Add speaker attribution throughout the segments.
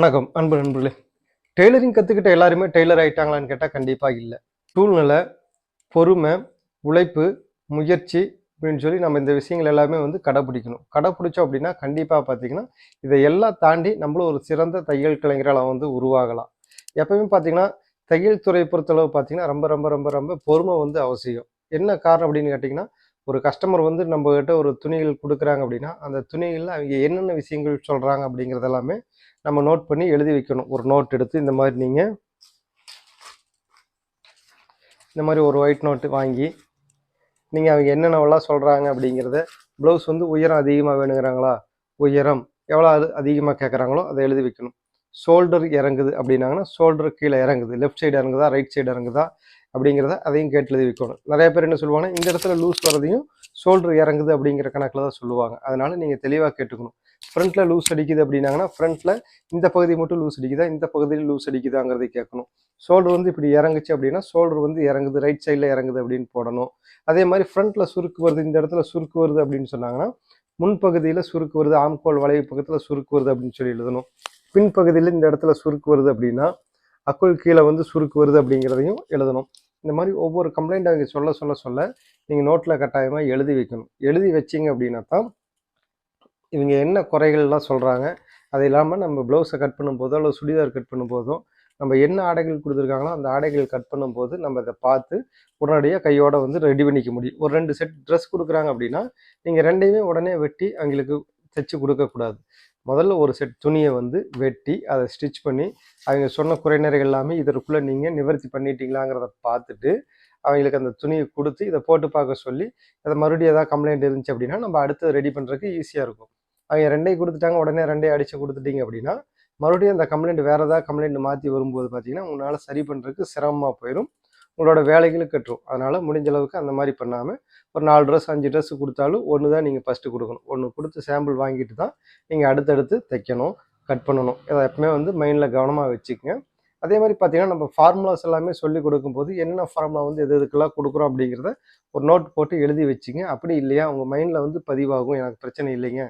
Speaker 1: வணக்கம் அன்பு நண்பர்களே டெய்லரிங் கற்றுக்கிட்ட எல்லாருமே டெய்லர் ஆகிட்டாங்களான்னு கேட்டால் கண்டிப்பாக இல்லை சூழ்நிலை பொறுமை உழைப்பு முயற்சி அப்படின்னு சொல்லி நம்ம இந்த விஷயங்கள் எல்லாமே வந்து கடைப்பிடிக்கணும் கடைப்பிடிச்சோம் அப்படின்னா கண்டிப்பாக பார்த்தீங்கன்னா இதை எல்லாம் தாண்டி நம்மளும் ஒரு சிறந்த தையல் கலைஞர்களாக வந்து உருவாகலாம் எப்போயுமே பார்த்தீங்கன்னா தையல் துறை பொறுத்தளவு பார்த்தீங்கன்னா ரொம்ப ரொம்ப ரொம்ப ரொம்ப பொறுமை வந்து அவசியம் என்ன காரணம் அப்படின்னு கேட்டிங்கன்னா ஒரு கஸ்டமர் வந்து நம்மகிட்ட ஒரு துணிகள் கொடுக்குறாங்க அப்படின்னா அந்த துணிகளில் அவங்க என்னென்ன விஷயங்கள் சொல்கிறாங்க அப்படிங்கிறதெல்லாமே எல்லாமே நம்ம நோட் பண்ணி எழுதி வைக்கணும் ஒரு நோட் எடுத்து இந்த மாதிரி நீங்கள் இந்த மாதிரி ஒரு ஒயிட் நோட்டு வாங்கி நீங்கள் அவங்க என்னென்னவெல்லாம் சொல்கிறாங்க அப்படிங்கிறத ப்ளவுஸ் வந்து உயரம் அதிகமாக வேணுங்கிறாங்களா உயரம் எவ்வளோ அது அதிகமாக கேட்குறாங்களோ அதை எழுதி வைக்கணும் ஷோல்டர் இறங்குது அப்படின்னாங்கன்னா ஷோல்டர் கீழே இறங்குது லெஃப்ட் சைடு இறங்குதா ரைட் சைடு இறங்குதா அப்படிங்கிறத அதையும் கேட்டு எழுதிக்கணும் நிறைய பேர் என்ன சொல்லுவாங்கன்னா இந்த இடத்துல லூஸ் வரதையும் ஷோல்டர் இறங்குது அப்படிங்கிற கணக்கில் தான் சொல்லுவாங்க அதனால நீங்கள் தெளிவாக கேட்டுக்கணும் ஃப்ரண்ட்டில் லூஸ் அடிக்குது அப்படின்னாங்கன்னா ஃப்ரண்ட்டில் இந்த பகுதி மட்டும் லூஸ் அடிக்குதா இந்த பகுதியில் லூஸ் அடிக்குதாங்கிறத கேட்கணும் ஷோல்டர் வந்து இப்படி இறங்குச்சு அப்படின்னா ஷோல்டர் வந்து இறங்குது ரைட் சைடில் இறங்குது அப்படின்னு போடணும் அதே மாதிரி ஃப்ரண்ட்டில் சுருக்கு வருது இந்த இடத்துல சுருக்கு வருது அப்படின்னு சொன்னாங்கன்னா முன்பகுதியில் சுருக்கு வருது ஆம்கோல் வளைவு பக்கத்தில் சுருக்கு வருது அப்படின்னு சொல்லி எழுதணும் பின்பகுதியில் இந்த இடத்துல சுருக்கு வருது அப்படின்னா அக்குள் கீழே வந்து சுருக்கு வருது அப்படிங்கிறதையும் எழுதணும் இந்த மாதிரி ஒவ்வொரு கம்ப்ளைண்ட் அவங்க சொல்ல சொல்ல சொல்ல நீங்கள் நோட்டில் கட்டாயமாக எழுதி வைக்கணும் எழுதி வச்சிங்க அப்படின்னா தான் இவங்க என்ன குறைகள்லாம் சொல்கிறாங்க அது இல்லாமல் நம்ம ப்ளவுஸை கட் பண்ணும்போதோ அல்லது சுடிதார் கட் பண்ணும்போதோ நம்ம என்ன ஆடைகள் கொடுத்துருக்காங்களோ அந்த ஆடைகள் கட் பண்ணும்போது நம்ம இதை பார்த்து உடனடியாக கையோடு வந்து ரெடி பண்ணிக்க முடியும் ஒரு ரெண்டு செட் ட்ரெஸ் கொடுக்குறாங்க அப்படின்னா நீங்கள் ரெண்டையுமே உடனே வெட்டி அவங்களுக்கு தைச்சு கொடுக்கக்கூடாது முதல்ல ஒரு செட் துணியை வந்து வெட்டி அதை ஸ்டிச் பண்ணி அவங்க சொன்ன குறைநிறைகள் எல்லாமே இதற்குள்ளே நீங்கள் நிவர்த்தி பண்ணிட்டீங்களாங்கிறத பார்த்துட்டு அவங்களுக்கு அந்த துணியை கொடுத்து இதை போட்டு பார்க்க சொல்லி அதை மறுபடியும் எதாவது கம்ப்ளைண்ட் இருந்துச்சு அப்படின்னா நம்ம அடுத்து ரெடி பண்ணுறதுக்கு ஈஸியாக இருக்கும் அவங்க ரெண்டே கொடுத்துட்டாங்க உடனே ரெண்டையும் அடித்து கொடுத்துட்டீங்க அப்படின்னா மறுபடியும் அந்த கம்ப்ளைண்ட் வேறு ஏதாவது கம்ப்ளைண்ட் மாற்றி வரும்போது பார்த்தீங்கன்னா உங்களால் சரி பண்ணுறதுக்கு சிரமமாக போயிடும் உங்களோட வேலைகளும் கட்டுரும் அதனால் முடிஞ்ச அளவுக்கு அந்த மாதிரி பண்ணாமல் ஒரு நாலு ட்ரெஸ் அஞ்சு ட்ரெஸ் கொடுத்தாலும் ஒன்று தான் நீங்கள் ஃபஸ்ட்டு கொடுக்கணும் ஒன்று கொடுத்து சாம்பிள் வாங்கிட்டு தான் நீங்கள் அடுத்தடுத்து தைக்கணும் கட் பண்ணணும் இதை எப்பவுமே வந்து மைண்டில் கவனமாக வச்சுக்கோங்க அதே மாதிரி பார்த்தீங்கன்னா நம்ம ஃபார்முலாஸ் எல்லாமே சொல்லி கொடுக்கும்போது என்னென்ன ஃபார்முலா வந்து எது எதுக்கெல்லாம் கொடுக்குறோம் அப்படிங்கிறத ஒரு நோட் போட்டு எழுதி வச்சுங்க அப்படி இல்லையா உங்கள் மைண்டில் வந்து பதிவாகும் எனக்கு பிரச்சனை இல்லைங்க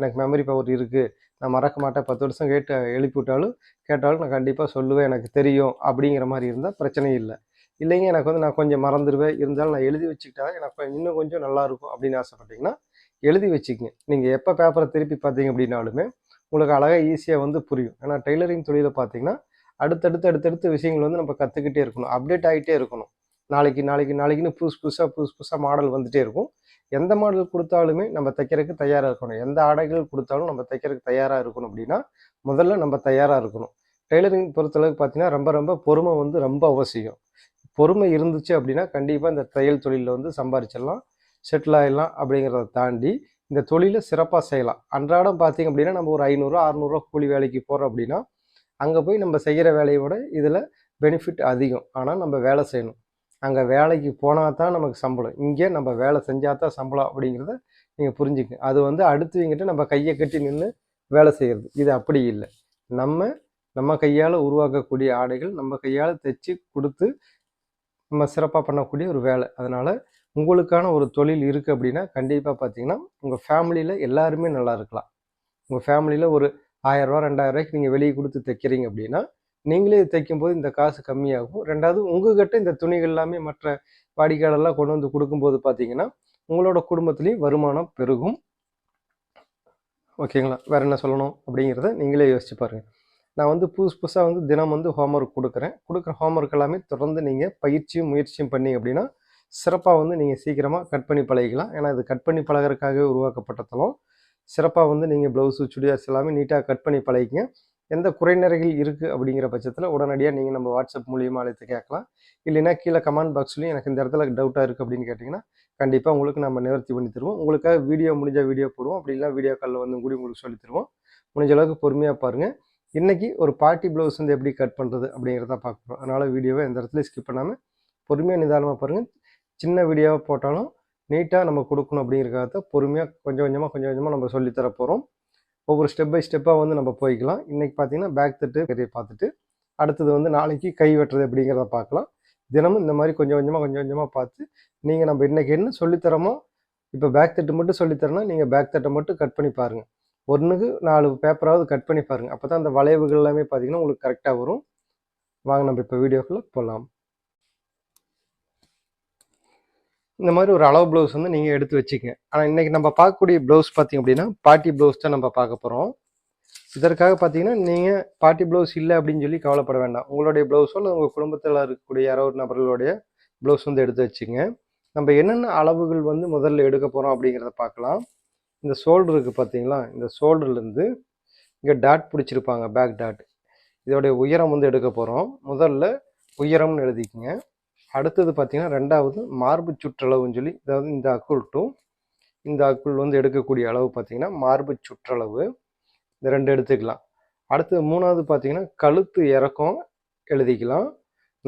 Speaker 1: எனக்கு மெமரி பவர் இருக்குது நான் மறக்க மாட்டேன் பத்து வருஷம் கேட்டு எழுப்பி விட்டாலும் கேட்டாலும் நான் கண்டிப்பாக சொல்லுவேன் எனக்கு தெரியும் அப்படிங்கிற மாதிரி இருந்தால் பிரச்சனையும் இல்லை இல்லைங்க எனக்கு வந்து நான் கொஞ்சம் மறந்துடுவேன் இருந்தாலும் நான் எழுதி வச்சுக்கிட்டா எனக்கு இன்னும் கொஞ்சம் நல்லாயிருக்கும் அப்படின்னு ஆசைப்பட்டீங்கன்னா எழுதி வச்சுக்கங்க நீங்கள் எப்போ பேப்பரை திருப்பி பார்த்தீங்க அப்படின்னாலுமே உங்களுக்கு அழகாக ஈஸியாக வந்து புரியும் ஏன்னா டெய்லரிங் தொழிலில் பார்த்தீங்கன்னா அடுத்தடுத்து அடுத்தடுத்து விஷயங்கள் வந்து நம்ம கற்றுக்கிட்டே இருக்கணும் அப்டேட் ஆகிட்டே இருக்கணும் நாளைக்கு நாளைக்கு நாளைக்குன்னு புதுசு புதுசாக புதுசு புதுசாக மாடல் வந்துகிட்டே இருக்கும் எந்த மாடல் கொடுத்தாலுமே நம்ம தைக்கிறதுக்கு தயாராக இருக்கணும் எந்த ஆடைகள் கொடுத்தாலும் நம்ம தைக்கிறதுக்கு தயாராக இருக்கணும் அப்படின்னா முதல்ல நம்ம தயாராக இருக்கணும் டெய்லரிங் பொறுத்தளவுக்கு பார்த்தீங்கன்னா ரொம்ப ரொம்ப பொறுமை வந்து ரொம்ப அவசியம் பொறுமை இருந்துச்சு அப்படின்னா கண்டிப்பாக இந்த தையல் தொழிலில் வந்து சம்பாரிச்சிடலாம் செட்டில் ஆகிடலாம் அப்படிங்கிறத தாண்டி இந்த தொழிலை சிறப்பாக செய்யலாம் அன்றாடம் பார்த்திங்க அப்படின்னா நம்ம ஒரு ஐநூறுரூவா அறநூறுவா கூலி வேலைக்கு போகிறோம் அப்படின்னா அங்கே போய் நம்ம செய்கிற வேலையோட இதில் பெனிஃபிட் அதிகம் ஆனால் நம்ம வேலை செய்யணும் அங்கே வேலைக்கு போனால் தான் நமக்கு சம்பளம் இங்கே நம்ம வேலை செஞ்சால் தான் சம்பளம் அப்படிங்கிறத நீங்கள் புரிஞ்சுக்க அது வந்து அடுத்தவங்கிட்ட நம்ம கையை கட்டி நின்று வேலை செய்கிறது இது அப்படி இல்லை நம்ம நம்ம கையால் உருவாக்கக்கூடிய ஆடைகள் நம்ம கையால் தைச்சி கொடுத்து நம்ம சிறப்பாக பண்ணக்கூடிய ஒரு வேலை அதனால் உங்களுக்கான ஒரு தொழில் இருக்குது அப்படின்னா கண்டிப்பாக பார்த்தீங்கன்னா உங்கள் ஃபேமிலியில் எல்லாருமே நல்லா இருக்கலாம் உங்கள் ஃபேமிலியில் ஒரு ஆயிரரூவா ரெண்டாயிரரூவாய்க்கு நீங்கள் வெளியே கொடுத்து தைக்கிறீங்க அப்படின்னா நீங்களே தைக்கும் போது இந்த காசு கம்மியாகும் ரெண்டாவது உங்ககிட்ட இந்த துணிகள் எல்லாமே மற்ற வாடிக்கையாளர்லாம் கொண்டு வந்து கொடுக்கும்போது பார்த்தீங்கன்னா உங்களோட குடும்பத்துலேயும் வருமானம் பெருகும் ஓகேங்களா வேறு என்ன சொல்லணும் அப்படிங்கிறத நீங்களே யோசிச்சு பாருங்கள் நான் வந்து புதுசு புதுசாக வந்து தினம் வந்து ஹோம் ஒர்க் கொடுக்குறேன் கொடுக்குற ஹோம் ஒர்க் எல்லாமே தொடர்ந்து நீங்கள் பயிற்சியும் முயற்சியும் பண்ணி அப்படின்னா சிறப்பாக வந்து நீங்கள் சீக்கிரமாக கட் பண்ணி பழகிக்கலாம் ஏன்னா இது கட் பண்ணி பழகிறதுக்காகவே உருவாக்கப்பட்ட சிறப்பாக வந்து நீங்கள் ப்ளவுஸு சுடிதார்ஸ் எல்லாமே நீட்டாக கட் பண்ணி பழகிங்க எந்த குறைநிறைகள் இருக்குது அப்படிங்கிற பட்சத்தில் உடனடியாக நீங்கள் நம்ம வாட்ஸ்அப் மூலியமாக அழைத்து கேட்கலாம் இல்லைனா கீழே கமெண்ட் பாக்ஸ்லையும் எனக்கு இந்த இடத்துல டவுட்டாக இருக்குது அப்படின்னு கேட்டிங்கன்னா கண்டிப்பாக உங்களுக்கு நம்ம நிவர்த்தி பண்ணி தருவோம் உங்களுக்காக வீடியோ முடிஞ்சால் வீடியோ போடுவோம் அப்படி இல்லைனா வீடியோ காலில் வந்து கூடி உங்களுக்கு சொல்லி தருவோம் முடிஞ்ச அளவுக்கு பொறுமையாக பாருங்கள் இன்றைக்கி ஒரு பார்ட்டி ப்ளவுஸ் வந்து எப்படி கட் பண்ணுறது அப்படிங்கிறத பார்க்க போகிறோம் அதனால் வீடியோவை எந்த இடத்துலையும் ஸ்கிப் பண்ணாமல் பொறுமையாக நிதானமாக பாருங்கள் சின்ன வீடியோவாக போட்டாலும் நீட்டாக நம்ம கொடுக்கணும் அப்படிங்கிறக்காக பொறுமையாக கொஞ்சம் கொஞ்சமாக கொஞ்சம் கொஞ்சமாக நம்ம சொல்லித்தர போகிறோம் ஒவ்வொரு ஸ்டெப் பை ஸ்டெப்பாக வந்து நம்ம போய்க்கலாம் இன்றைக்கி பார்த்தீங்கன்னா பேக் தட்டு பெரிய பார்த்துட்டு அடுத்தது வந்து நாளைக்கு கை வெட்டுறது அப்படிங்கிறத பார்க்கலாம் தினமும் இந்த மாதிரி கொஞ்சம் கொஞ்சமாக கொஞ்சம் கொஞ்சமாக பார்த்து நீங்கள் நம்ம இன்றைக்கி என்ன சொல்லித்தரமோ இப்போ பேக் தட்டு மட்டும் சொல்லித்தரோன்னா நீங்கள் பேக் தட்டை மட்டும் கட் பண்ணி பாருங்கள் ஒன்றுக்கு நாலு பேப்பராவது கட் பண்ணி பாருங்கள் அப்போ தான் அந்த வளைவுகள் எல்லாமே பார்த்திங்கன்னா உங்களுக்கு கரெக்டாக வரும் வாங்க நம்ம இப்போ வீடியோக்குள்ளே போகலாம் இந்த மாதிரி ஒரு அளவு ப்ளவுஸ் வந்து நீங்கள் எடுத்து வச்சுக்கங்க ஆனால் இன்றைக்கி நம்ம பார்க்கக்கூடிய ப்ளவுஸ் பார்த்திங்க அப்படின்னா பாட்டி ப்ளவுஸ் தான் நம்ம பார்க்க போகிறோம் இதற்காக பார்த்தீங்கன்னா நீங்கள் பாட்டி ப்ளவுஸ் இல்லை அப்படின்னு சொல்லி கவலைப்பட வேண்டாம் உங்களுடைய ப்ளவுஸோ இல்லை உங்கள் குடும்பத்தில் இருக்கக்கூடிய யாரோ ஒரு நபர்களுடைய ப்ளவுஸ் வந்து எடுத்து வச்சுங்க நம்ம என்னென்ன அளவுகள் வந்து முதல்ல எடுக்க போகிறோம் அப்படிங்கிறத பார்க்கலாம் இந்த ஷோல்டருக்கு பார்த்தீங்களா இந்த ஷோல்டர்லேருந்து இங்கே டாட் பிடிச்சிருப்பாங்க பேக் டாட் இதோடைய உயரம் வந்து எடுக்க போகிறோம் முதல்ல உயரம்னு எழுதிக்கிங்க அடுத்தது பார்த்திங்கன்னா ரெண்டாவது மார்பு சுற்றளவுன்னு சொல்லி இதாவது இந்த அக்குள் டூ இந்த அக்குள் வந்து எடுக்கக்கூடிய அளவு பார்த்தீங்கன்னா மார்பு சுற்றளவு இந்த ரெண்டு எடுத்துக்கலாம் அடுத்தது மூணாவது பார்த்தீங்கன்னா கழுத்து இறக்கம் எழுதிக்கலாம்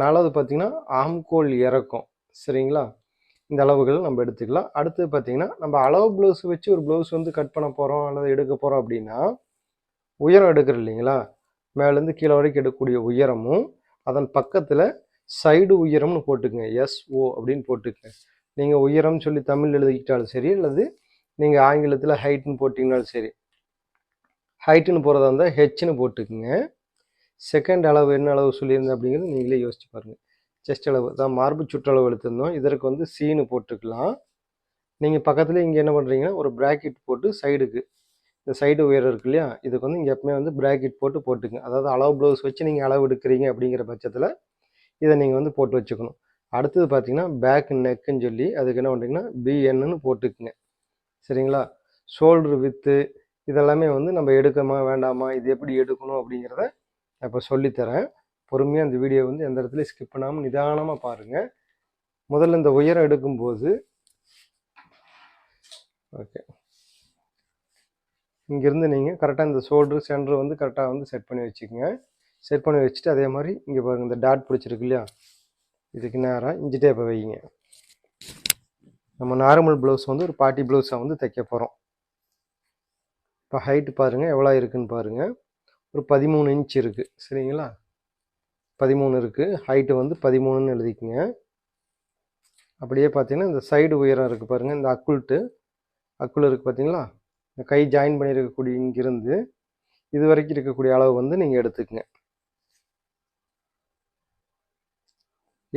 Speaker 1: நாலாவது பார்த்தீங்கன்னா ஆம்கோல் இறக்கம் சரிங்களா இந்த அளவுகள் நம்ம எடுத்துக்கலாம் அடுத்து பார்த்தீங்கன்னா நம்ம அளவு ப்ளவுஸ் வச்சு ஒரு ப்ளவுஸ் வந்து கட் பண்ண போகிறோம் அல்லது எடுக்க போகிறோம் அப்படின்னா உயரம் எடுக்கிறோம் இல்லைங்களா மேலேருந்து கீழே வரைக்கும் எடுக்கக்கூடிய உயரமும் அதன் பக்கத்தில் சைடு உயரம்னு போட்டுக்கங்க எஸ்ஓ அப்படின்னு போட்டுக்கங்க நீங்கள் உயரம்னு சொல்லி தமிழ் எழுதிக்கிட்டாலும் சரி அல்லது நீங்கள் ஆங்கிலத்தில் ஹைட்னு போட்டிங்கனாலும் சரி ஹைட்டுன்னு போகிறதா இருந்தால் ஹெச்னு போட்டுக்குங்க செகண்ட் அளவு என்ன அளவு சொல்லியிருந்தேன் அப்படிங்கிறது நீங்களே யோசிச்சு பாருங்கள் செஸ்ட் அளவு தான் மார்பு சுற்றளவு எழுத்திருந்தோம் இதற்கு வந்து சீனு போட்டுக்கலாம் நீங்கள் பக்கத்தில் இங்கே என்ன பண்ணுறீங்கன்னா ஒரு ப்ராக்கெட் போட்டு சைடுக்கு இந்த சைடு உயரம் இருக்கு இல்லையா இதுக்கு வந்து இங்கே எப்பவுமே வந்து ப்ராக்கெட் போட்டு போட்டுக்கங்க அதாவது அளவு ப்ளவுஸ் வச்சு நீங்கள் அளவு எடுக்கிறீங்க அப்படிங்கிற பட்சத்தில் இதை நீங்கள் வந்து போட்டு வச்சுக்கணும் அடுத்தது பார்த்தீங்கன்னா பேக் நெக்குன்னு சொல்லி அதுக்கு என்ன பண்ணுறீங்கன்னா பிஎன்னு போட்டுக்குங்க சரிங்களா ஷோல்ட்ரு வித்து இதெல்லாமே வந்து நம்ம எடுக்கமா வேண்டாமா இது எப்படி எடுக்கணும் அப்படிங்கிறத இப்போ சொல்லித்தரேன் பொறுமையாக அந்த வீடியோ வந்து எந்த இடத்துலையும் ஸ்கிப் பண்ணாமல் நிதானமாக பாருங்கள் முதல்ல இந்த உயரம் எடுக்கும்போது ஓகே இங்கேருந்து நீங்கள் கரெக்டாக இந்த ஷோல்டர் சென்டர் வந்து கரெக்டாக வந்து செட் பண்ணி வச்சுக்கோங்க செட் பண்ணி வச்சுட்டு அதே மாதிரி இங்கே பாருங்கள் இந்த டாட் பிடிச்சிருக்கு இல்லையா இதுக்கு நேராக இஞ்சி டேப்பை வைங்க நம்ம நார்மல் ப்ளவுஸ் வந்து ஒரு பாட்டி ப்ளவுஸாக வந்து தைக்க போகிறோம் இப்போ ஹைட்டு பாருங்கள் எவ்வளோ இருக்குதுன்னு பாருங்கள் ஒரு பதிமூணு இன்ச் இருக்குது சரிங்களா பதிமூணு இருக்குது ஹைட்டு வந்து பதிமூணுன்னு எழுதிக்கிங்க அப்படியே பார்த்தீங்கன்னா இந்த சைடு உயரம் இருக்குது பாருங்கள் இந்த அக்குள்ட்டு அக்குள் இருக்குது பார்த்தீங்களா இந்த கை ஜாயின் பண்ணியிருக்கக்கூடிய இங்கிருந்து இது வரைக்கும் இருக்கக்கூடிய அளவு வந்து நீங்கள் எடுத்துக்கங்க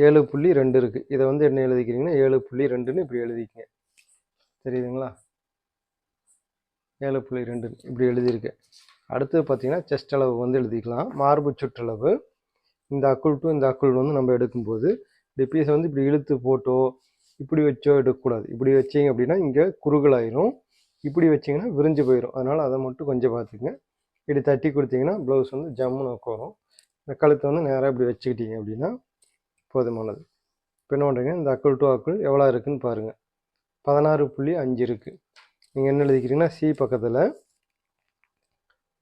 Speaker 1: ஏழு புள்ளி ரெண்டு இருக்குது இதை வந்து என்ன எழுதிக்கிறீங்கன்னா ஏழு புள்ளி ரெண்டுன்னு இப்படி எழுதிக்கங்க தெரியுதுங்களா ஏழு புள்ளி ரெண்டு இப்படி எழுதியிருக்கு அடுத்து பார்த்தீங்கன்னா செஸ்ட் அளவு வந்து எழுதிக்கலாம் மார்பு சுற்றளவு இந்த அக்குள் டூ இந்த அக்குள் வந்து நம்ம எடுக்கும்போது இப்படி பீஸை வந்து இப்படி இழுத்து போட்டோ இப்படி வச்சோ எடுக்கக்கூடாது இப்படி வச்சிங்க அப்படின்னா இங்கே குறுகலாயிரும் இப்படி வச்சிங்கன்னா விரிஞ்சு போயிடும் அதனால் அதை மட்டும் கொஞ்சம் பார்த்துங்க இப்படி தட்டி கொடுத்தீங்கன்னா ப்ளவுஸ் வந்து ஜம்முன்னு உட்காரும் இந்த கழுத்தை வந்து நேராக இப்படி வச்சுக்கிட்டீங்க அப்படின்னா போதுமானது இப்போ என்ன பண்ணுறீங்க இந்த அக்குள் டூ அக்குள் எவ்வளோ இருக்குதுன்னு பாருங்கள் பதினாறு புள்ளி அஞ்சு இருக்குது நீங்கள் என்ன எழுதிக்கிறீங்கன்னா சி பக்கத்தில்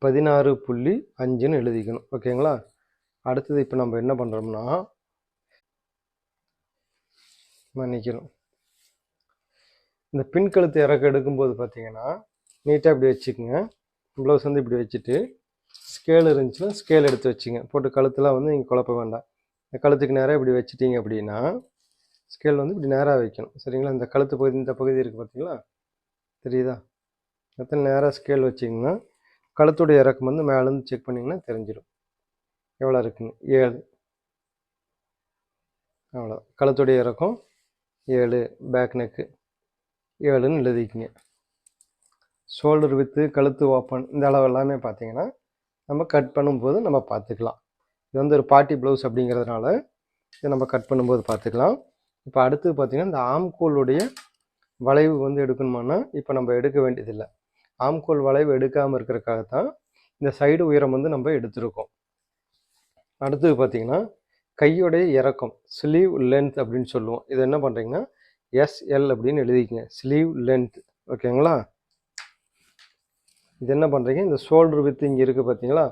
Speaker 1: பதினாறு புள்ளி அஞ்சுன்னு எழுதிக்கணும் ஓகேங்களா அடுத்தது இப்போ நம்ம என்ன பண்ணுறோம்னா மன்னிக்கணும் இந்த பின்கழுத்து இறக்க எடுக்கும்போது பார்த்தீங்கன்னா நீட்டாக இப்படி வச்சுக்கோங்க ப்ளவுஸ் வந்து இப்படி வச்சுட்டு ஸ்கேல் இருந்துச்சுன்னா ஸ்கேல் எடுத்து வச்சுங்க போட்டு கழுத்துலாம் வந்து நீங்கள் குழப்ப வேண்டாம் இந்த கழுத்துக்கு நேராக இப்படி வச்சுட்டீங்க அப்படின்னா ஸ்கேல் வந்து இப்படி நேராக வைக்கணும் சரிங்களா இந்த கழுத்து பகுதி இந்த பகுதி இருக்குது பார்த்தீங்களா தெரியுதா எத்தனை நேராக ஸ்கேல் வச்சிங்கன்னா கழுத்துடைய இறக்கம் வந்து மேலேருந்து செக் பண்ணிங்கன்னா தெரிஞ்சிடும் எவ்வளோ இருக்குங்க ஏழு அவ்வளோ கழுத்துடைய இறக்கம் ஏழு பேக் நெக்கு ஏழுன்னு எழுதிக்கிங்க ஷோல்டர் வித்து கழுத்து ஓப்பன் இந்த அளவு எல்லாமே பார்த்தீங்கன்னா நம்ம கட் பண்ணும்போது நம்ம பார்த்துக்கலாம் இது வந்து ஒரு பார்ட்டி ப்ளவுஸ் அப்படிங்கிறதுனால இதை நம்ம கட் பண்ணும்போது பார்த்துக்கலாம் இப்போ அடுத்து பார்த்திங்கன்னா இந்த ஆம்கோளுடைய வளைவு வந்து எடுக்கணுமானா இப்போ நம்ம எடுக்க வேண்டியதில்லை ஆம்கோல் வளைவு எடுக்காமல் இருக்கிறக்காகத்தான் இந்த சைடு உயரம் வந்து நம்ம எடுத்திருக்கோம் அடுத்தது பார்த்திங்கன்னா கையோடைய இறக்கம் ஸ்லீவ் லென்த் அப்படின்னு சொல்லுவோம் இது என்ன பண்ணுறீங்கன்னா எஸ்எல் அப்படின்னு எழுதிக்கங்க ஸ்லீவ் லென்த் ஓகேங்களா இது என்ன பண்ணுறீங்க இந்த ஷோல்டர் வித் இங்கே இருக்குது பார்த்தீங்களா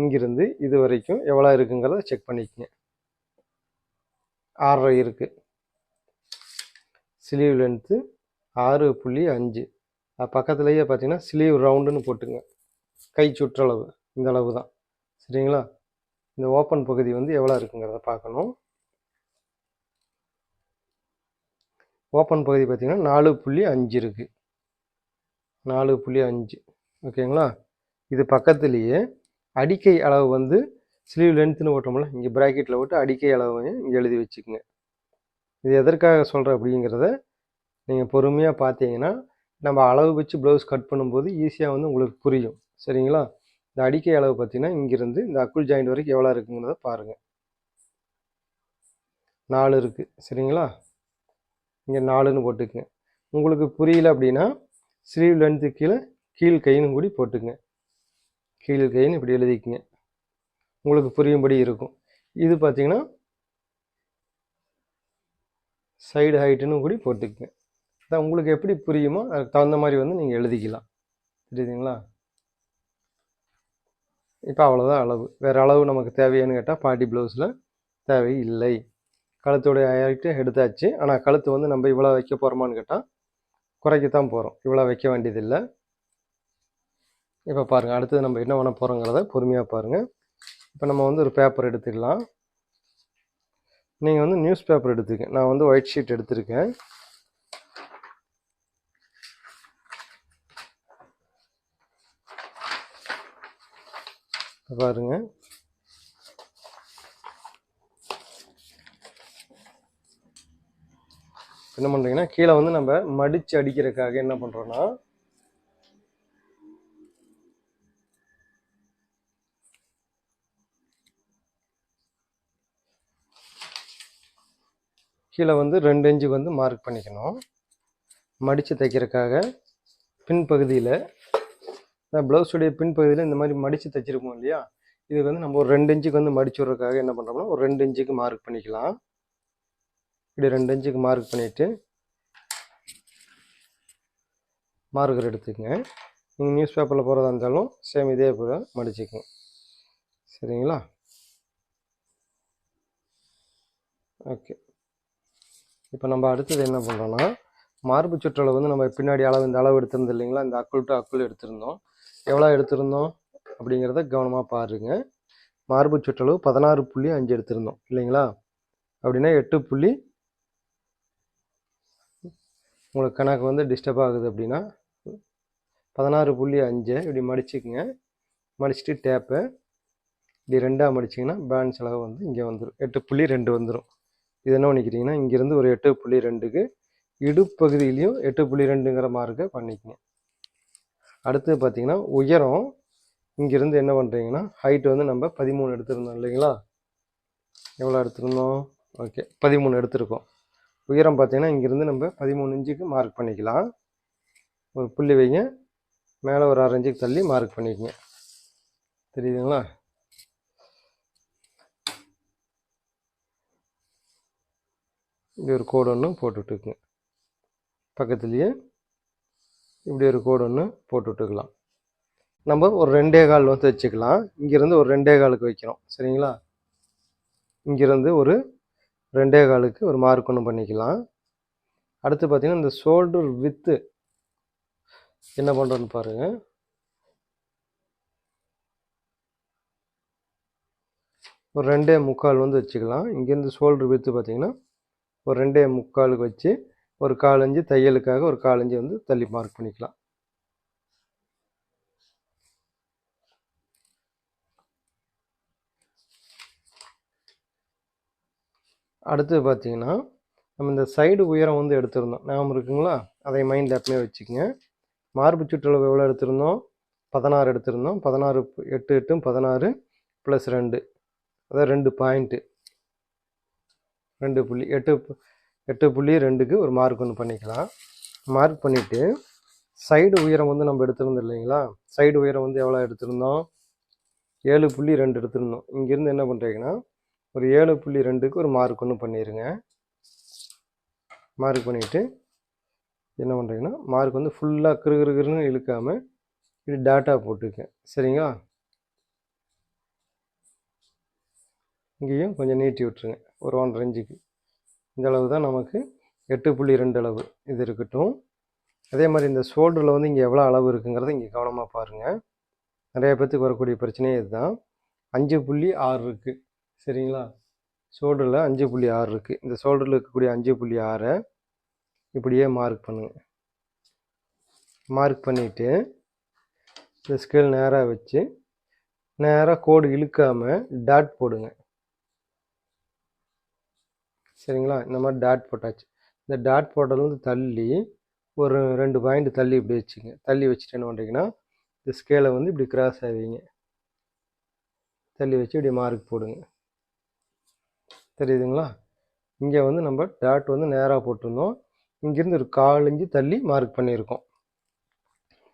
Speaker 1: இங்கிருந்து இது வரைக்கும் எவ்வளோ இருக்குங்கிறத செக் பண்ணிக்கங்க ஆறரை இருக்குது ஸ்லீவ் லென்த்து ஆறு புள்ளி அஞ்சு பக்கத்துலேயே பார்த்தீங்கன்னா ஸ்லீவ் ரவுண்டுன்னு போட்டுங்க கை சுற்றளவு இந்த அளவு தான் சரிங்களா இந்த ஓப்பன் பகுதி வந்து எவ்வளோ இருக்குங்கிறத பார்க்கணும் ஓப்பன் பகுதி பார்த்திங்கன்னா நாலு புள்ளி அஞ்சு இருக்குது நாலு புள்ளி அஞ்சு ஓகேங்களா இது பக்கத்துலேயே அடிக்கை அளவு வந்து ஸ்லீவ் லென்த்துன்னு ஓட்டோம்ல இங்கே ப்ராக்கெட்டில் விட்டு அடிக்கை அளவு இங்கே எழுதி வச்சுக்கோங்க இது எதற்காக சொல்கிறேன் அப்படிங்கிறத நீங்கள் பொறுமையாக பார்த்தீங்கன்னா நம்ம அளவு வச்சு ப்ளவுஸ் கட் பண்ணும்போது ஈஸியாக வந்து உங்களுக்கு புரியும் சரிங்களா இந்த அடிக்கை அளவு பார்த்தீங்கன்னா இங்கேருந்து இந்த அக்குள் ஜாயிண்ட் வரைக்கும் எவ்வளோ இருக்குங்கிறத பாருங்கள் நாலு இருக்குது சரிங்களா இங்கே நாலுன்னு போட்டுக்குங்க உங்களுக்கு புரியல அப்படின்னா ஸ்லீவ் லென்த்து கீழே கீழ் கைன்னு கூடி போட்டுக்குங்க கீழ் கைன்னு இப்படி எழுதிக்குங்க உங்களுக்கு புரியும்படி இருக்கும் இது பார்த்திங்கன்னா சைடு ஹைட்டுன்னு கூடி போட்டுக்குங்க அதான் உங்களுக்கு எப்படி புரியுமோ அதுக்கு தகுந்த மாதிரி வந்து நீங்கள் எழுதிக்கலாம் தெரியுதுங்களா இப்போ அவ்வளோதான் அளவு வேறு அளவு நமக்கு தேவையானு கேட்டால் பாட்டி ப்ளவுஸில் தேவை இல்லை கழுத்துடைய ஹைட்டு எடுத்தாச்சு ஆனால் கழுத்து வந்து நம்ம இவ்வளோ வைக்க போகிறோமான்னு கேட்டால் குறைக்கத்தான் போகிறோம் இவ்வளோ வைக்க வேண்டியதில்லை இப்போ பாருங்கள் அடுத்தது நம்ம என்ன பண்ண போகிறோங்கிறத பொறுமையாக பாருங்கள் இப்போ நம்ம வந்து ஒரு பேப்பர் எடுத்துக்கலாம் நீங்கள் வந்து நியூஸ் பேப்பர் எடுத்துக்க நான் வந்து ஒயிட் ஷீட் எடுத்திருக்கேன் பாருங்க என்ன பண்ணுறீங்கன்னா கீழே வந்து நம்ம மடித்து அடிக்கிறதுக்காக என்ன பண்ணுறோன்னா கீழே வந்து ரெண்டு இன்ச்சுக்கு வந்து மார்க் பண்ணிக்கணும் மடித்து தைக்கிறதுக்காக பின்பகுதியில் இந்த ப்ளவுஸுடைய பின்பகுதியில் இந்த மாதிரி மடித்து தைச்சிருப்போம் இல்லையா இது வந்து நம்ம ஒரு ரெண்டு இன்ச்சுக்கு வந்து மடிச்சு விட்றதுக்காக என்ன பண்ணுறோம்னா ஒரு ரெண்டு இன்ச்சுக்கு மார்க் பண்ணிக்கலாம் இப்படி ரெண்டு இன்ச்சுக்கு மார்க் பண்ணிவிட்டு மார்க்கர் எடுத்துக்கங்க நீங்கள் நியூஸ் பேப்பரில் போகிறதா இருந்தாலும் சேம் இதே போல் மடிச்சுக்கோங்க சரிங்களா ஓகே இப்போ நம்ம அடுத்தது என்ன பண்ணுறோன்னா மார்பு சுற்றளவு வந்து நம்ம பின்னாடி அளவு இந்த அளவு எடுத்திருந்தோம் இல்லைங்களா இந்த அக்குள் டு அக்குள் எடுத்திருந்தோம் எவ்வளோ எடுத்திருந்தோம் அப்படிங்கிறத கவனமாக பாருங்கள் மார்பு சுற்றளவு பதினாறு புள்ளி அஞ்சு எடுத்திருந்தோம் இல்லைங்களா அப்படின்னா எட்டு புள்ளி உங்களுக்கு கணக்கு வந்து டிஸ்டர்ப் ஆகுது அப்படின்னா பதினாறு புள்ளி அஞ்சு இப்படி மடிச்சுக்குங்க மடிச்சுட்டு டேப்பை இப்படி ரெண்டாக மடிச்சிங்கன்னா பேலன்ஸ் அளவு வந்து இங்கே வந்துடும் எட்டு புள்ளி ரெண்டு வந்துடும் இது என்ன பண்ணிக்கிறீங்கன்னா இங்கேருந்து ஒரு எட்டு புள்ளி ரெண்டுக்கு இடுப்பகுதியிலையும் எட்டு புள்ளி ரெண்டுங்கிற மார்க்கை பண்ணிக்கங்க அடுத்து பார்த்திங்கன்னா உயரம் இங்கேருந்து என்ன பண்ணுறீங்கன்னா ஹைட் வந்து நம்ம பதிமூணு எடுத்திருந்தோம் இல்லைங்களா எவ்வளோ எடுத்திருந்தோம் ஓகே பதிமூணு எடுத்திருக்கோம் உயரம் பார்த்திங்கன்னா இங்கேருந்து நம்ம பதிமூணு இன்ச்சுக்கு மார்க் பண்ணிக்கலாம் ஒரு புள்ளி வைங்க மேலே ஒரு அரை இன்ச்சுக்கு தள்ளி மார்க் பண்ணிக்கங்க தெரியுதுங்களா இங்கே ஒரு கோடு ஒன்று போட்டுட்ருக்குங்க பக்கத்துலேயே இப்படி ஒரு கோடு ஒன்று போட்டுவிட்டுக்கலாம் நம்ம ஒரு ரெண்டே கால் வந்து வச்சுக்கலாம் இங்கேருந்து ஒரு ரெண்டே காலுக்கு வைக்கிறோம் சரிங்களா இங்கேருந்து ஒரு ரெண்டே காலுக்கு ஒரு மார்க் ஒன்று பண்ணிக்கலாம் அடுத்து பார்த்திங்கன்னா இந்த ஷோல்டர் வித்து என்ன பண்ணுறோன்னு பாருங்கள் ஒரு ரெண்டே முக்கால் வந்து வச்சுக்கலாம் இங்கேருந்து ஷோல்டர் வித்து பார்த்திங்கன்னா ஒரு ரெண்டே முக்காலுக்கு வச்சு ஒரு காலஞ்சு தையலுக்காக ஒரு காலஞ்சு வந்து தள்ளி மார்க் பண்ணிக்கலாம் அடுத்து பார்த்தீங்கன்னா நம்ம இந்த சைடு உயரம் வந்து எடுத்திருந்தோம் ஞாபகம் இருக்குங்களா அதை மைண்டில் எப்பவுமே வச்சுக்கோங்க மார்பு சுற்றளவு எவ்வளோ எடுத்திருந்தோம் பதினாறு எடுத்திருந்தோம் பதினாறு எட்டு எட்டும் பதினாறு ப்ளஸ் ரெண்டு அதாவது ரெண்டு பாயிண்ட்டு ரெண்டு புள்ளி எட்டு எட்டு புள்ளி ரெண்டுக்கு ஒரு மார்க் ஒன்று பண்ணிக்கலாம் மார்க் பண்ணிவிட்டு சைடு உயரம் வந்து நம்ம எடுத்துருந்தோம் இல்லைங்களா சைடு உயரம் வந்து எவ்வளோ எடுத்திருந்தோம் ஏழு புள்ளி ரெண்டு எடுத்திருந்தோம் இங்கேருந்து என்ன பண்ணுறீங்கன்னா ஒரு ஏழு புள்ளி ரெண்டுக்கு ஒரு மார்க் ஒன்று பண்ணிடுங்க மார்க் பண்ணிவிட்டு என்ன பண்ணுறீங்கன்னா மார்க் வந்து ஃபுல்லாக கிருகிருகிருன்னு இழுக்காமல் இது டேட்டா போட்டுருக்கேன் சரிங்களா இங்கேயும் கொஞ்சம் நீட்டி விட்ருங்க ஒரு ஒன்றரை இஞ்சுக்கு இந்த அளவு தான் நமக்கு எட்டு புள்ளி ரெண்டு அளவு இது இருக்கட்டும் அதே மாதிரி இந்த ஷோல்டரில் வந்து இங்கே எவ்வளோ அளவு இருக்குங்கிறத இங்கே கவனமாக பாருங்கள் நிறைய பேர்த்துக்கு வரக்கூடிய பிரச்சனையே இதுதான் அஞ்சு புள்ளி ஆறு இருக்குது சரிங்களா ஷோல்டரில் அஞ்சு புள்ளி ஆறு இருக்குது இந்த ஷோல்டரில் இருக்கக்கூடிய அஞ்சு புள்ளி ஆறை இப்படியே மார்க் பண்ணுங்கள் மார்க் பண்ணிவிட்டு இந்த ஸ்கேல் நேராக வச்சு நேராக கோடு இழுக்காமல் டாட் போடுங்கள் சரிங்களா இந்த மாதிரி டாட் போட்டாச்சு இந்த டாட் போட்டதுலேருந்து தள்ளி ஒரு ரெண்டு பாயிண்ட் தள்ளி இப்படி வச்சுங்க தள்ளி வச்சுட்டு என்ன பண்ணுறீங்கன்னா இந்த ஸ்கேலை வந்து இப்படி கிராஸ் ஆவீங்க தள்ளி வச்சு இப்படி மார்க் போடுங்க தெரியுதுங்களா இங்கே வந்து நம்ம டாட் வந்து நேராக போட்டிருந்தோம் இங்கேருந்து ஒரு காலிஞ்சி தள்ளி மார்க் பண்ணியிருக்கோம்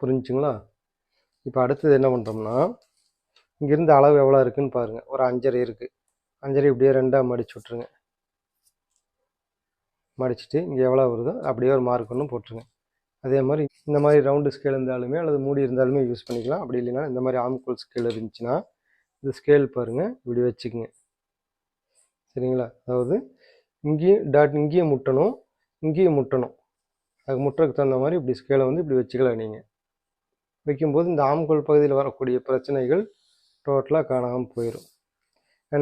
Speaker 1: புரிஞ்சுங்களா இப்போ அடுத்தது என்ன பண்ணுறோம்னா இங்கேருந்து அளவு எவ்வளோ இருக்குதுன்னு பாருங்கள் ஒரு அஞ்சரை இருக்குது அஞ்சரை இப்படியே ரெண்டாக மடிச்சு விட்ருங்க மடிச்சுட்டு இங்கே எவ்வளோ வருதோ அப்படியே ஒரு மார்க் ஒன்றும் போட்டுருங்க அதே மாதிரி இந்த மாதிரி ரவுண்டு ஸ்கேல் இருந்தாலுமே அல்லது மூடி இருந்தாலுமே யூஸ் பண்ணிக்கலாம் அப்படி இல்லைன்னா இந்த மாதிரி ஆம்கோல் ஸ்கேல் இருந்துச்சுன்னா இந்த ஸ்கேல் பாருங்கள் இப்படி வச்சுக்கோங்க சரிங்களா அதாவது இங்கேயும் டாட் இங்கேயும் முட்டணும் இங்கேயும் முட்டணும் அதுக்கு முட்டுறதுக்கு தகுந்த மாதிரி இப்படி ஸ்கேலை வந்து இப்படி வச்சுக்கலாம் நீங்கள் வைக்கும்போது இந்த ஆம்கோல் பகுதியில் வரக்கூடிய பிரச்சனைகள் டோட்டலாக காணாமல் போயிடும்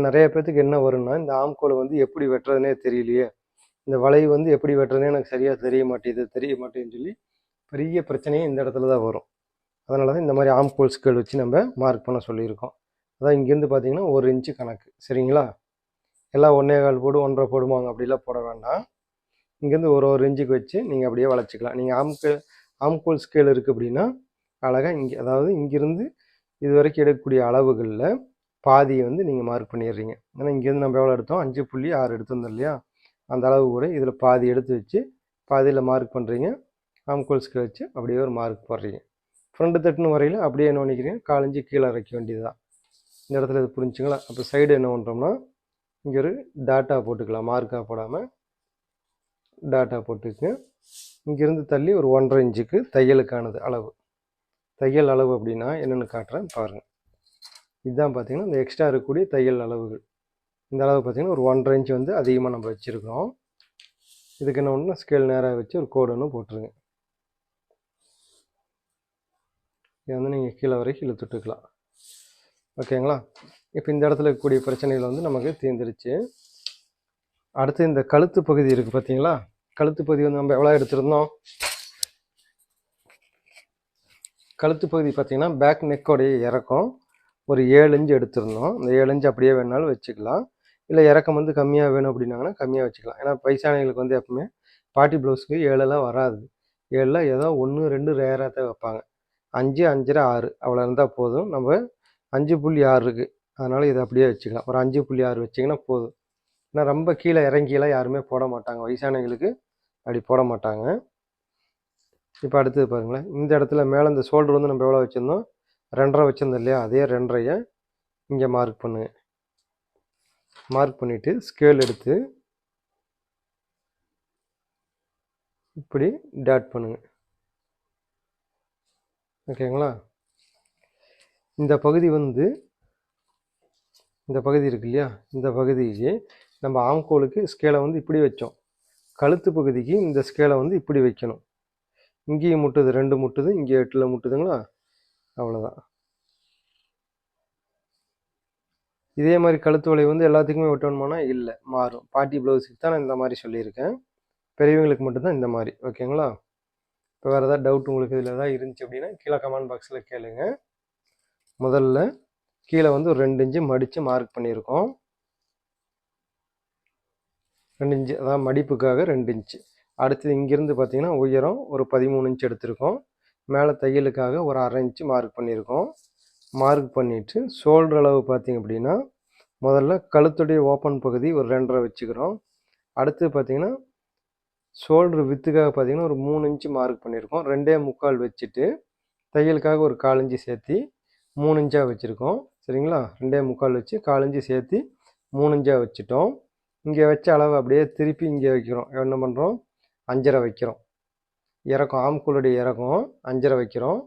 Speaker 1: நிறைய பேர்த்துக்கு என்ன வரும்னா இந்த ஆம்கோலை வந்து எப்படி வெட்டுறதுனே தெரியலையே இந்த வளைவு வந்து எப்படி வெட்டுறதுனே எனக்கு சரியாக தெரிய மாட்டேது தெரிய மாட்டேன்னு சொல்லி பெரிய பிரச்சனையே இந்த இடத்துல தான் வரும் அதனால தான் இந்த மாதிரி ஆம்கோல் ஸ்கேல் வச்சு நம்ம மார்க் பண்ண சொல்லியிருக்கோம் அதான் இங்கேருந்து பார்த்தீங்கன்னா ஒரு இன்ச்சு கணக்கு சரிங்களா எல்லாம் ஒன்றே கால் போடு ஒன்றரை போடுவாங்க அப்படிலாம் போட வேண்டாம் இங்கேருந்து ஒரு ஒரு இன்ச்சுக்கு வச்சு நீங்கள் அப்படியே வளச்சிக்கலாம் நீங்கள் ஆம்கு கோல் ஸ்கேல் இருக்குது அப்படின்னா அழகாக இங்கே அதாவது இங்கேருந்து இது வரைக்கும் எடுக்கக்கூடிய அளவுகளில் பாதியை வந்து நீங்கள் மார்க் பண்ணிடுறீங்க ஏன்னா இங்கேருந்து நம்ம எவ்வளோ எடுத்தோம் அஞ்சு புள்ளி ஆறு எடுத்துருந்தோம் இல்லையா அந்த அளவு கூட இதில் பாதி எடுத்து வச்சு பாதியில் மார்க் பண்ணுறீங்க ஆம்கோல்ஸ்க்கு வச்சு அப்படியே ஒரு மார்க் போடுறீங்க ஃப்ரண்ட்டு தட்டுன்னு வரையில் அப்படியே என்ன பண்ணிக்கிறீங்க காலஞ்சி கீழே இறக்க வேண்டியது தான் இந்த இடத்துல இது புரிஞ்சுங்களா அப்போ சைடு என்ன பண்ணுறோம்னா இங்கே ஒரு டாட்டா போட்டுக்கலாம் மார்க்காக போடாமல் டாட்டா போட்டுக்கு இங்கேருந்து தள்ளி ஒரு ஒன்றரை இன்ச்சுக்கு தையலுக்கானது அளவு தையல் அளவு அப்படின்னா என்னென்னு காட்டுறேன் பாருங்கள் இதுதான் பார்த்திங்கன்னா இந்த எக்ஸ்ட்ரா இருக்கக்கூடிய தையல் அளவுகள் இந்த அளவு பார்த்திங்கன்னா ஒரு ஒன்றரை இன்ச் வந்து அதிகமாக நம்ம வச்சுருக்கோம் இதுக்கு என்ன ஒன்று ஸ்கேல் நேராக வச்சு ஒரு கோடு ஒன்று போட்டுருங்க இது வந்து நீங்கள் கீழே வரைக்கும் இழுத்துட்டுக்கலாம் ஓகேங்களா இப்போ இந்த இடத்துல இருக்கக்கூடிய பிரச்சனைகள் வந்து நமக்கு தீர்ந்துருச்சு அடுத்து இந்த கழுத்து பகுதி இருக்குது பார்த்தீங்களா கழுத்து பகுதி வந்து நம்ம எவ்வளோ எடுத்திருந்தோம் கழுத்து பகுதி பார்த்திங்கன்னா பேக் நெக்கோடைய இறக்கம் ஒரு ஏழு இஞ்சு எடுத்திருந்தோம் இந்த ஏழு இஞ்சு அப்படியே வேணாலும் வச்சுக்கலாம் இல்லை இறக்கம் வந்து கம்மியாக வேணும் அப்படின்னாங்கன்னா கம்மியாக வச்சுக்கலாம் ஏன்னா வயசானவங்களுக்கு வந்து எப்பவுமே பாட்டி ப்ளவுஸுக்கு ஏழெல்லாம் வராது ஏழில் ஏதோ ஒன்று ரெண்டு ரேராக தான் வைப்பாங்க அஞ்சு அஞ்சரை ஆறு அவ்வளோ இருந்தால் போதும் நம்ம அஞ்சு புள்ளி ஆறு இருக்குது அதனால் இதை அப்படியே வச்சுக்கலாம் ஒரு அஞ்சு புள்ளி ஆறு வச்சிங்கன்னா போதும் ஏன்னா ரொம்ப கீழே இறங்கியெல்லாம் யாருமே போட மாட்டாங்க வயசானவங்களுக்கு அப்படி போட மாட்டாங்க இப்போ அடுத்தது பாருங்களேன் இந்த இடத்துல மேலே இந்த ஷோல்டர் வந்து நம்ம எவ்வளோ வச்சுருந்தோம் ரெண்டரை வச்சுருந்தோம் இல்லையா அதே ரெண்டரையை இங்கே மார்க் பண்ணுங்கள் மார்க் பண்ணிவிட்டு ஸ்கேல் எடுத்து இப்படி டேட் பண்ணுங்கள் ஓகேங்களா இந்த பகுதி வந்து இந்த பகுதி இருக்கு இல்லையா இந்த பகுதிக்கு நம்ம ஆம்கோலுக்கு ஸ்கேலை வந்து இப்படி வச்சோம் கழுத்து பகுதிக்கு இந்த ஸ்கேலை வந்து இப்படி வைக்கணும் இங்கேயும் முட்டுது ரெண்டு முட்டுது இங்கே எட்டில் முட்டுதுங்களா அவ்வளோதான் இதே மாதிரி கழுத்து வளைவு வந்து எல்லாத்துக்குமே ஒட்டணுமானா இல்லை மாறும் பார்ட்டி ப்ளவுஸுக்கு தான் நான் இந்த மாதிரி சொல்லியிருக்கேன் பெரியவங்களுக்கு மட்டும்தான் இந்த மாதிரி ஓகேங்களா இப்போ வேறு ஏதாவது டவுட் உங்களுக்கு இதில் ஏதாவது இருந்துச்சு அப்படின்னா கீழே கமெண்ட் பாக்ஸில் கேளுங்க முதல்ல கீழே வந்து ஒரு ரெண்டு இன்ச்சு மடித்து மார்க் பண்ணியிருக்கோம் ரெண்டு இன்ச்சு அதான் மடிப்புக்காக ரெண்டு இன்ச்சு அடுத்தது இங்கேருந்து பார்த்தீங்கன்னா உயரம் ஒரு பதிமூணு இன்ச்சு எடுத்திருக்கோம் மேலே தையலுக்காக ஒரு அரை இன்ச்சு மார்க் பண்ணியிருக்கோம் மார்க் பண்ணிவிட்டு ஷோல்டர் அளவு பார்த்திங்க அப்படின்னா முதல்ல கழுத்துடைய ஓப்பன் பகுதி ஒரு ரெண்டரை வச்சுக்கிறோம் அடுத்து பார்த்திங்கன்னா ஷோல்டர் வித்துக்காக பார்த்திங்கன்னா ஒரு மூணு இன்ச்சு மார்க் பண்ணியிருக்கோம் ரெண்டே முக்கால் வச்சுட்டு தையலுக்காக ஒரு காலஞ்சி சேர்த்தி மூணு இன்ச்சாக வச்சுருக்கோம் சரிங்களா ரெண்டே முக்கால் வச்சு காலஞ்சி சேர்த்தி மூணு இன்ச்சாக வச்சுட்டோம் இங்கே வச்ச அளவு அப்படியே திருப்பி இங்கே வைக்கிறோம் என்ன பண்ணுறோம் அஞ்சரை வைக்கிறோம் இறக்கும் ஆம்குளுடைய இறக்கும் அஞ்சரை வைக்கிறோம்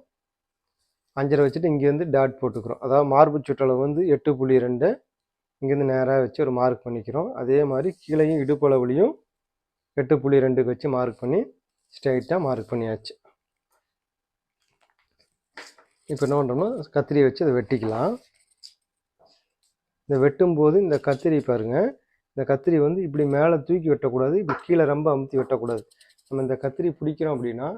Speaker 1: அஞ்சரை வச்சுட்டு இங்கேருந்து டாட் போட்டுக்கிறோம் அதாவது மார்பு சுற்றளவு வந்து எட்டு புள்ளி ரெண்டு இங்கேருந்து நேராக வச்சு ஒரு மார்க் பண்ணிக்கிறோம் அதே மாதிரி கீழேயும் இடுப்பளவுலையும் எட்டு புள்ளி ரெண்டுக்கு வச்சு மார்க் பண்ணி ஸ்ட்ரைட்டாக மார்க் பண்ணியாச்சு இப்போ என்ன பண்ணுறோம்னா கத்திரியை வச்சு அதை வெட்டிக்கலாம் இந்த வெட்டும்போது இந்த கத்திரி பாருங்கள் இந்த கத்திரி வந்து இப்படி மேலே தூக்கி வெட்டக்கூடாது இப்படி கீழே ரொம்ப அமுத்தி வெட்டக்கூடாது நம்ம இந்த கத்திரி பிடிக்கிறோம் அப்படின்னா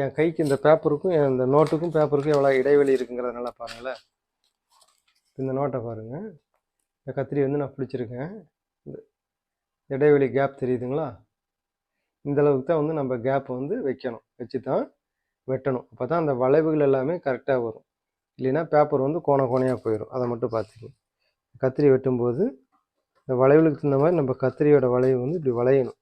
Speaker 1: என் கைக்கு இந்த பேப்பருக்கும் இந்த நோட்டுக்கும் பேப்பருக்கும் எவ்வளோ இடைவெளி இருக்குங்கிறத நல்லா பாருங்களேன் இந்த நோட்டை பாருங்கள் இந்த கத்திரி வந்து நான் பிடிச்சிருக்கேன் இந்த இடைவெளி கேப் தெரியுதுங்களா இந்தளவுக்கு தான் வந்து நம்ம கேப் வந்து வைக்கணும் வச்சு தான் வெட்டணும் அப்போ தான் அந்த வளைவுகள் எல்லாமே கரெக்டாக வரும் இல்லைன்னா பேப்பர் வந்து கோண கோணையாக போயிடும் அதை மட்டும் பார்த்துக்கணும் கத்திரி வெட்டும்போது இந்த வளைவுகளுக்கு தகுந்த மாதிரி நம்ம கத்திரியோட வளைவு வந்து இப்படி வளையணும்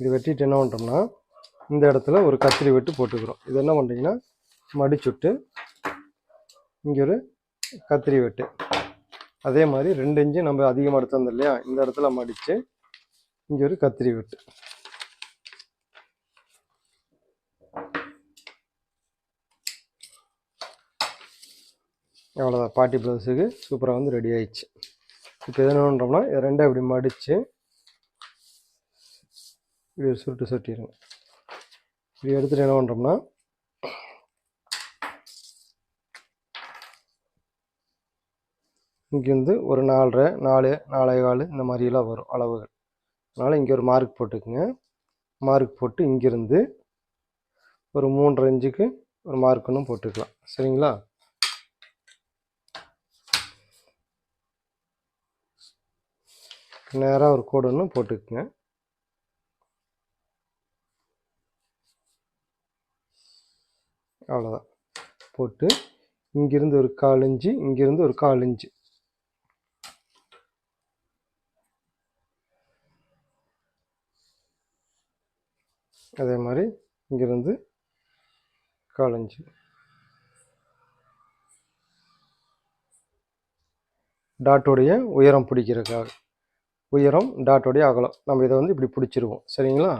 Speaker 1: இது வெட்டிட்டு என்ன பண்ணுறோம்னா இந்த இடத்துல ஒரு கத்திரி வெட்டு போட்டுக்கிறோம் இது என்ன பண்ணுறீங்கன்னா மடிச்சுட்டு இங்கே ஒரு கத்திரி வெட்டு அதே மாதிரி ரெண்டு இன்ச்சு நம்ம அதிகமாக எடுத்து வந்தோம் இல்லையா இந்த இடத்துல மடித்து இங்கே ஒரு கத்திரி வெட்டு அவ்வளோதான் பாட்டி ப்ளவுஸுக்கு சூப்பராக வந்து ரெடி ஆயிடுச்சு இப்போ என்ன பண்ணுறோம்னா ரெண்டும் இப்படி மடித்து இப்படி ஒரு சுருட்டு சுட்டிடுங்க இப்படி எடுத்துகிட்டு என்ன பண்ணுறோம்னா இங்கேருந்து ஒரு நாலரை நாலு நாலே கால் இந்த மாதிரியெல்லாம் வரும் அளவுகள் அதனால் இங்கே ஒரு மார்க் போட்டுக்குங்க மார்க் போட்டு இங்கேருந்து ஒரு மூன்று இன்ச்சுக்கு ஒரு ஒன்றும் போட்டுக்கலாம் சரிங்களா நேராக ஒரு கோடு ஒன்று போட்டுக்குங்க அவ்வளோதான் போட்டு இங்கிருந்து ஒரு காலஞ்சு இங்கிருந்து ஒரு கால் இஞ்சு அதே மாதிரி இங்கிருந்து கால் இஞ்சு டாட்டோடைய உயரம் பிடிக்கிறதுக்காக உயரம் டாட்டோடைய அகலம் நம்ம இதை வந்து இப்படி பிடிச்சிருவோம் சரிங்களா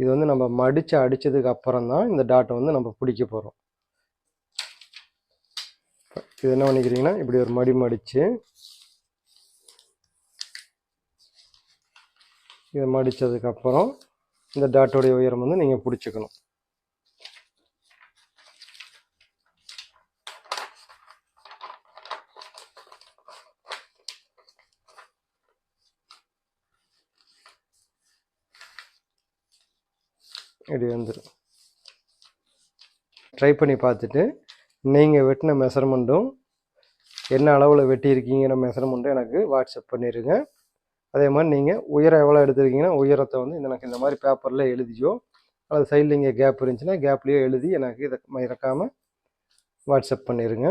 Speaker 1: இது வந்து நம்ம மடித்து அடித்ததுக்கு அப்புறம் தான் இந்த டாட்டை வந்து நம்ம பிடிக்க போகிறோம் இது என்ன பண்ணிக்கிறீங்கன்னா இப்படி ஒரு மடி மடித்து இதை மடித்ததுக்கப்புறம் இந்த டாட்டோடைய உயரம் வந்து நீங்கள் பிடிச்சிக்கணும் இப்படி வந்துடும் ட்ரை பண்ணி பார்த்துட்டு நீங்கள் வெட்டின மெஷர்மெண்ட்டும் என்ன அளவில் வெட்டியிருக்கீங்கிற மெஷர்மெண்ட்டும் எனக்கு வாட்ஸ்அப் பண்ணிடுங்க அதே மாதிரி நீங்கள் உயரம் எவ்வளோ எடுத்துருக்கீங்கன்னா உயரத்தை வந்து எனக்கு இந்த மாதிரி பேப்பரில் எழுதியோ அல்லது சைடில் இங்கே கேப் இருந்துச்சுன்னா கேப்லேயோ எழுதி எனக்கு இதை இறக்காமல் வாட்ஸ்அப் பண்ணிடுங்க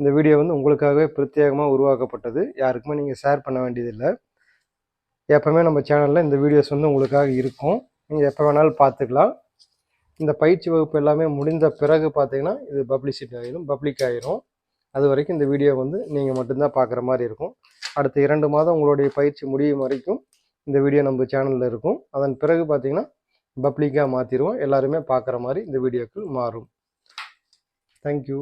Speaker 1: இந்த வீடியோ வந்து உங்களுக்காகவே பிரத்யேகமாக உருவாக்கப்பட்டது யாருக்குமே நீங்கள் ஷேர் பண்ண வேண்டியதில்லை எப்போவுமே நம்ம சேனலில் இந்த வீடியோஸ் வந்து உங்களுக்காக இருக்கும் நீங்கள் எப்போ வேணாலும் பார்த்துக்கலாம் இந்த பயிற்சி வகுப்பு எல்லாமே முடிந்த பிறகு பார்த்தீங்கன்னா இது பப்ளிசிட்டி ஆகிடும் பப்ளிக் ஆகிரும் அது வரைக்கும் இந்த வீடியோ வந்து நீங்கள் மட்டும்தான் பார்க்குற மாதிரி இருக்கும் அடுத்த இரண்டு மாதம் உங்களுடைய பயிற்சி முடியும் வரைக்கும் இந்த வீடியோ நம்ம சேனலில் இருக்கும் அதன் பிறகு பார்த்தீங்கன்னா பப்ளிக்காக மாற்றிடுவோம் எல்லாருமே பார்க்குற மாதிரி இந்த வீடியோக்கள் மாறும் தேங்க்யூ